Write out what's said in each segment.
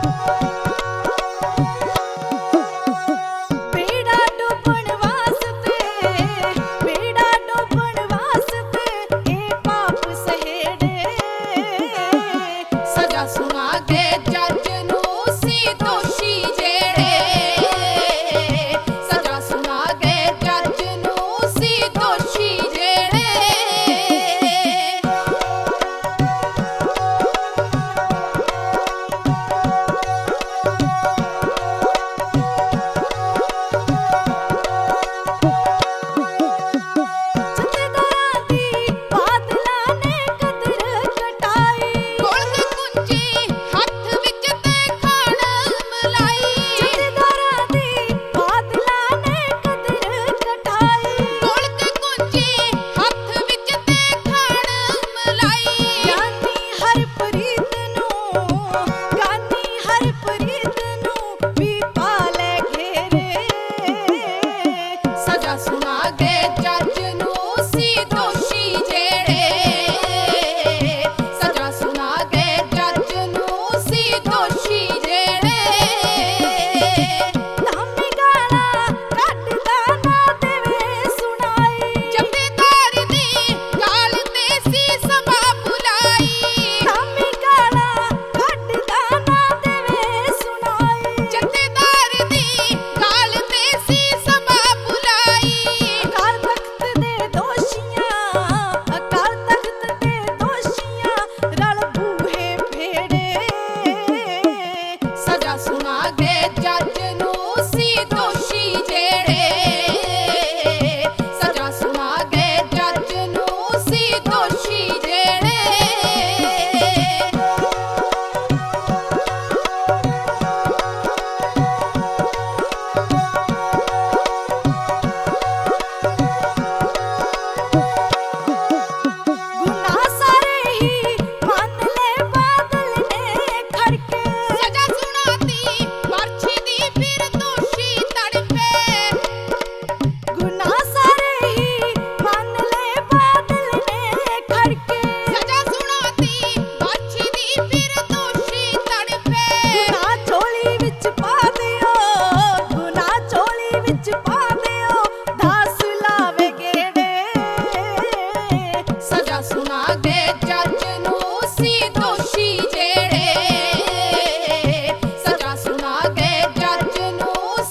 Música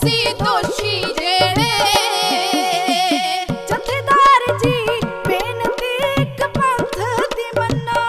ਅਸੀਂ ਦੋਸ਼ੀ ਜਿਹੜੇ। ਜਥੇਦਾਰ ਜੀ ਬੇਨਤੀ ਇੱਕ ਪੰਥ ਦੀ ਮੰਨਾ।